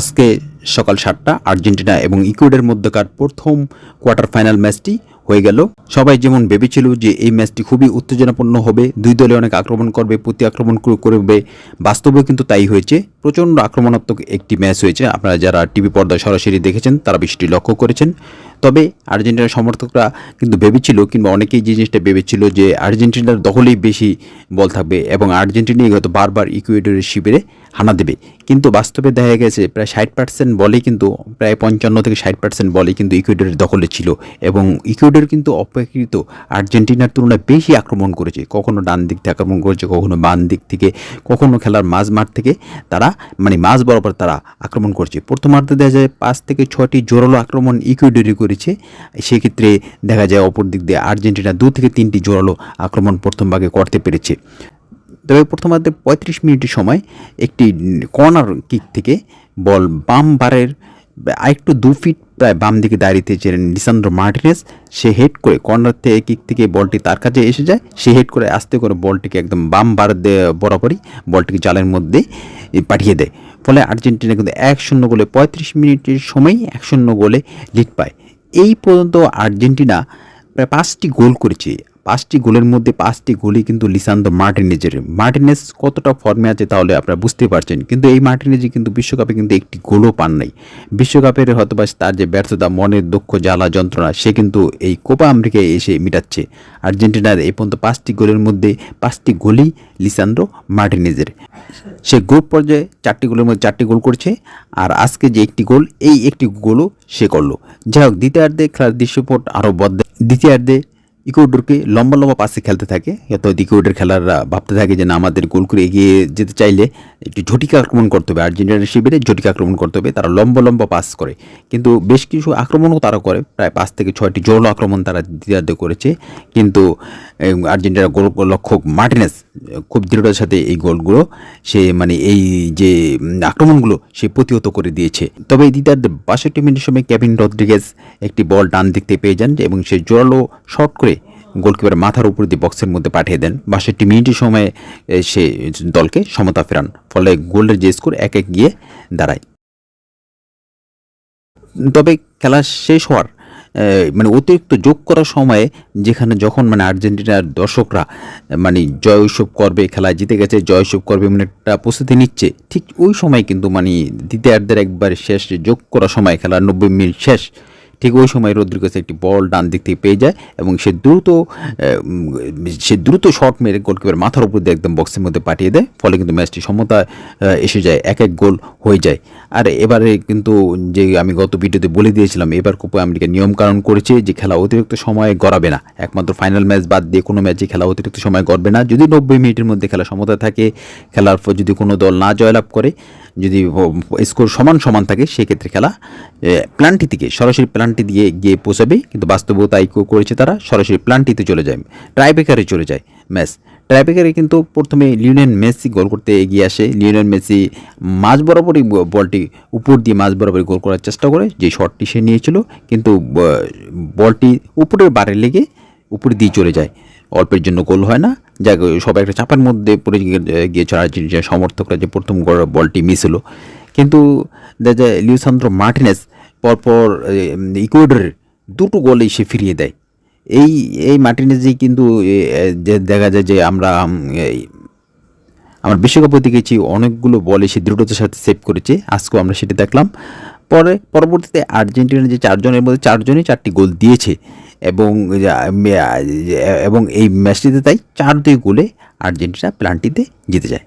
আজকে সকাল সাতটা, আর্জেন্টিনা এবং ইকুয়েডের মধ্যকার প্রথম কোয়ার্টার ফাইনাল ম্যাচটি হয়ে গেল। সবাই যেমন ভেবেছিল যে এই ম্যাচটি খুবই উত্তেজনাপূর্ণ হবে, দুই দলে অনেক আক্রমণ করবে, প্রতি আক্রমণ করবে, বাস্তবেও কিন্তু তাই হয়েছে। প্রচণ্ড আক্রমণাত্মক একটি ম্যাচ হয়েছে। আপনারা যারা টিভি পর্দায় সরাসরি দেখেছেন, তারা বিষয়টি লক্ষ্য করেছেন। তবে আর্জেন্টিনার সমর্থকরা কিন্তু ভেবেছিল কিংবা অনেকেই যে জিনিসটা ভেবেছিল যে আর্জেন্টিনার দখলেই বেশি বল থাকবে এবং আর্জেন্টিনাই হয়তো বারবার ইকুয়েডরের শিবিরে হানা দেবে। কিন্তু বাস্তবে দেখা গেছে প্রায় ষাট পার্সেন্ট বলই কিন্তু প্রায় পঞ্চান্ন থেকে ষাট পার্সেন্ট বলই কিন্তু ইকুয়েডরের দখলে ছিল এবং ইকুয়েডর কিন্তু অপেক্ষিত আর্জেন্টিনার তুলনায় বেশি আক্রমণ করেছে। কখনো ডান দিক থেকে আক্রমণ করেছে, কখনো বাম দিক থেকে, কখনো খেলার মাঝ মাঠ থেকে তারা মানে মাঝ বরাবর তারা আক্রমণ করছে। প্রথমার্ধে দেখা যায় পাঁচ থেকে ছয়টি জোরালো আক্রমণ ইকুয়েডরই করেছে। সেক্ষেত্রে দেখা যায় অপর দিক দিয়ে আর্জেন্টিনা দু থেকে তিনটি জোরালো আক্রমণ প্রথম ভাগে করতে পেরেছে। তবে প্রথমার্ধে পঁয়ত্রিশ মিনিটের সময় একটি কর্নার কিক থেকে বল বাম বারের আরেকটু দু ফিট প্রায় বাম দিকে দাঁড়িয়েছিলেন লিসান্দ্রো মার্টিনেস। সে হেড করে কর্নার থেকে কিক থেকে বলটি তার কাছে এসে যায়। সে হেড করে আস্তে করে বলটিকে একদম বাম বার বরাবরই বলটিকে জালের মধ্যে পাঠিয়ে দেয়। ফলে আর্জেন্টিনা কিন্তু এক শূন্য গোলে পঁয়ত্রিশ মিনিটের সময়ই এক শূন্য গোলে লিড পায়। এই পর্যন্ত আর্জেন্টিনা প্রায় পাঁচটি গোল করেছে। পাঁচটি গোলের মধ্যে পাঁচটি গোলই কিন্তু লিসান্দো মার্টিনেজের। মার্টিনেজ কতটা ফর্মে আছে তাহলে আপনারা বুঝতে পারছেন। কিন্তু এই মার্টিনেজে কিন্তু বিশ্বকাপে কিন্তু একটি গোলও পান নাই। বিশ্বকাপের হয়তো বা তার যে ব্যর্থতা, মনের দুঃখ, জ্বালা, যন্ত্রণা, সে কিন্তু এই কোপা আমেরিকায় এসে মিটাচ্ছে। আর্জেন্টিনার এই পর্যন্ত পাঁচটি গোলের মধ্যে পাঁচটি গোলই লিসান্দ্রো মার্টিনেজের। সে গ্রুপ পর্যায়ে চারটি গোলের মধ্যে চারটি গোল করছে আর আজকে যে একটি গোল, এই একটি গোলও সে করল। যাই হোক, দ্বিতীয়ার্ধে খেলার দৃশ্যপট আরও বদলে দ্বিতীয়ার্ধে ইকুয়েডরকে লম্বা লম্বা পাশে খেলতে থাকে। হয়তো ইকুয়েডর খেলাররা ভাবতে থাকে যে, না, আমাদের গোল করে এগিয়ে যেতে চাইলে একটু ঝটিকা আক্রমণ করতে হবে। আর্জেন্টিনার শিবিরে ঝটিকা আক্রমণ করতে হবে, তারা লম্বা লম্বা পাস করে। কিন্তু বেশ কিছু আক্রমণও তারা করে, প্রায় পাঁচ থেকে ছয়টি জোরালো আক্রমণ তারা দ্বিতীয়ার্ধে করেছে। কিন্তু আর্জেন্টিনার গোল লক্ষক মার্টিনেস, খুব দৃঢ়তার সাথে এই গোলগুলো সে মানে এই যে আক্রমণগুলো সে প্রতিহত করে দিয়েছে। তবে দ্বিতীয়ার্ধে বাষট্টি মিনিটের সময় কেভিন রদ্রিগেজ একটি বল ডান থেকে পেয়ে যান এবং সে জোরালো শর্ট করে গোলকিপার মাথার উপর দিয়ে বক্সের মধ্যে পাঠিয়ে দেন। বাষট্টি মিনিটের সময় সে দলকে সমতা ফেরান। ফলে গোলের যে স্কোর এক এক গিয়ে দাঁড়ায়। তবে খেলা শেষ হওয়ার মানে অতিরিক্ত যোগ করার সময়ে যেখানে যখন মানে আর্জেন্টিনার দর্শকরা মানে জয় উৎসব করবে, খেলায় জিতে গেছে, জয় উৎসব করবে মানে একটা প্রস্তুতি নিচ্ছে, ঠিক ওই সময় কিন্তু মানে দ্বিতীয়ার্ধের একবার শেষ যোগ করার সময় খেলার নব্বই মিনিট শেষ ঠিক ওই সময় রদ্রিগেস একটি বল ডান দিক থেকে পেয়ে যায় এবং সে দ্রুত সে দ্রুত শট মেরে গোলকিপার মাথার উপর দিয়ে একদম বক্সের মধ্যে পাঠিয়ে দেয়, ফলে কিন্তু ম্যাচটি সমতা এসে যায়, এক এক গোল হয়ে যায়। আর এবারে কিন্তু যে আমি গত ভিডিওতে বলে দিয়েছিলাম, এবার কোপা আমেরিকা নিয়মকানুন করেছে যে খেলা অতিরিক্ত সময় গড়াবে না। একমাত্র ফাইনাল ম্যাচ বাদ দিয়ে কোনো ম্যাচে খেলা অতিরিক্ত সময় গড়বে না। যদি নব্বই মিনিটের মধ্যে খেলা সমতা থাকে, খেলার পর যদি কোনো দল না জয়লাভ করে, যদি স্কোর সমান সমান থাকে, সেক্ষেত্রে খেলা প্ল্যানটি থেকে, সরাসরি প্ল্যানটি দিয়ে গিয়ে পৌঁছাবে কিন্তু বাস্তবেও তাই করেছে তারা, সরাসরি প্ল্যানটিতে চলে যায়, ট্রাইবেকারে চলে যায় ম্যাচ ট্রাইবেকারে কিন্তু প্রথমে লিওনেল মেসি গোল করতে এগিয়ে আসে। লিওনেল মেসি মাঝ বরাবরই বলটি উপর দিয়ে মাঝ বরাবরই গোল করার চেষ্টা করে, যে শটটি সে নিয়েছিল, কিন্তু বলটি উপরের বারে লেগে উপরে দিয়ে চলে যায়। অল্পের জন্য গোল হয় না। যা সবাই একটা চাপের মধ্যে পড়ে গিয়ে- আর্জেন্টিনার সমর্থকরা যে প্রথম বলটি মিস হলো। কিন্তু দেখা যায় লিওসান্দ্রো মার্টিনেস পরপর ইকুয়েডরের দুটো গোলই সে ফিরিয়ে দেয়। এই এই মার্টিনেসই কিন্তু যে দেখা যায় যে আমরা আমরা বিশ্বকাপে দেখেছি অনেকগুলো বলে সে দৃঢ়তার সাথে সেভ করেছে। আজকেও আমরা সেটা দেখলাম। পরে, পরবর্তীতে আর্জেন্টিনার যে চারজনের মধ্যে চারজনই চারটি গোল দিয়েছে এবং এবং এই ম্যাচটিতে তাই চার দুই গোলে আর্জেন্টিনা প্ল্যানটিতে জিতে যায়।